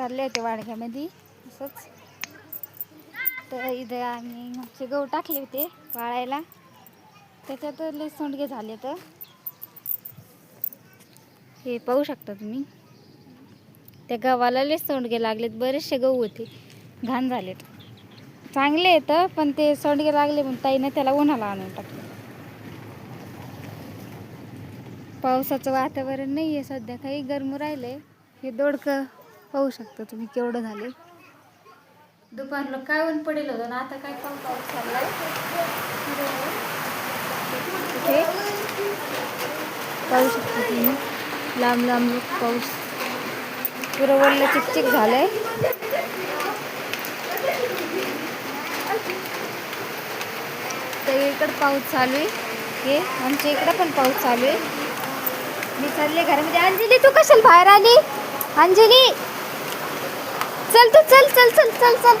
चालले होते वाडग्यामध्ये असंच. तर इथे आम्ही आमचे गहू टाकले होते वाळायला. त्याच्यात लई सोंडगे झाले तर. हे पाहू शकता तुम्ही. त्या गव्हाला लय सोंडगे लागलेत बरेचसे गहू होते. घाण झालेत. चांगले येतं पण ते सोंडगे लागले म्हणून ताईनं त्याला उन्हाला आणून टाकले. पावसाचं वातावरण नाही आहे सध्या काही गरम राहिलंय. हे दोडकं. पाहू शकता तुम्ही केवढं झाले. दुपारला काय ऊन पडेल होतं ना आता काय पाऊस पाऊस चाललाय. इथे पाहू शकता तुम्ही लांब लांब पाऊस. पुरं वल्ल चिकचिक झालंय. सगळीकडे पाऊस चालू आहे. हे आमच्या इकडं पण पाऊस चालू आहे. मी चालले घरामध्ये. अंजली तू कशाला बाहेर आली? अंजली! चल तू चल चल चल चल चल.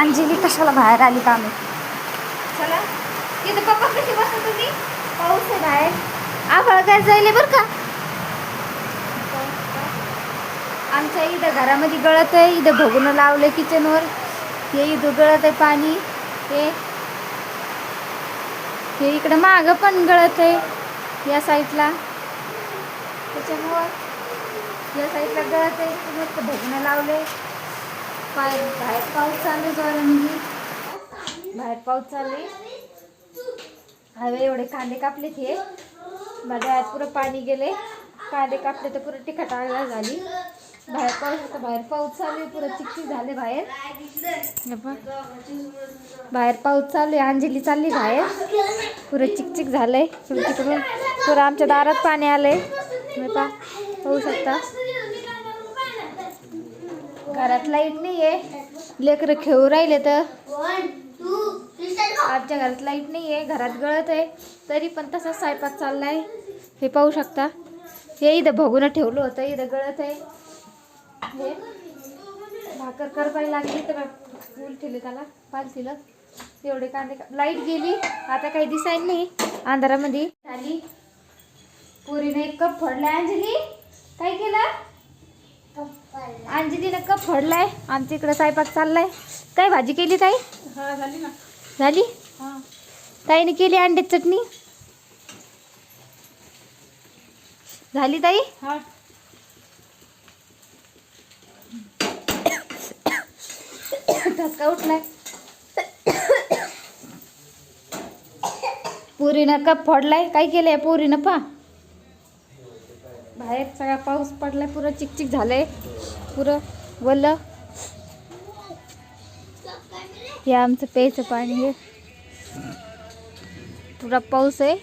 अंजली कशाला बाहेर आली का मी चला. तिथं पप्पा कशी बसता तुम्ही? पाऊस आहे बाहेर. आभाळ काय जायले बरं का? आमच्या इथं घरामध्ये गळत आहे. इथं भोगून लावलं किचनवर हे इथं गळत आहे पाणी. हे. हे इकडं मागं पण गळत आहे. या साईडला त्याच्यामुळं या साईडला गळत आहे. मस्त भोगणं लावले बाहेर बाहेर पाऊस चालू आहे बाहेर पाऊस चालू हवे एवढे कांदे कापलेत हे. माझ्या आत पुरं पाणी गेले कांदे कापले तर पुरं तिखट झाली. बाहेर पाऊस होता बाहेर पाऊस चालू आहे. पुरं चिकचिक झाले बाहेर. बाहेर पाऊस चालू आहे. अंजली चालली बाहेर. पुरं चिकचिक झालंय. तिकडून पुरं आमच्या दारात पाणी आलंय. हे पाहू शकता. घरात लाइट नाही आहे लेकरं खेळू राहिले तर. आमच्या घरात लाइट नाही आहे घरात गळत आहे. तरी पण तसा स्वयंपाक चाललाय. हे पाहू शकता. हे इथं भगून ठेवलं होतं. इथं गळत आहे. हे. भाकर करपायला लागली तर फुल ठेवले त्याला. पालथीला एवढे कांदे लाइट गेली. आता काही दिसाय नाही. अंधारामध्ये. झाली. पुरीने एक कप फोडला अंजली. काय केलं? अंजलीनं कप फोडलाय. आमच्या इकडे स्वयंपाक चाललाय. काय भाजी केली ताई? हा झाली ना. झाली? हा. ताईने केली अंड्याची चटणी? झाली ताई? हा. ठसका उठलाय. पुरीनं कप फोडलाय. काय केलंय पुरीनं पा? बाहेर सगळा पाऊस पडलाय पुरं चिकचिक झालंय. पुरं वल. हे आमचं प्यायचं पाणी आहे. पुरा पाऊस आहे.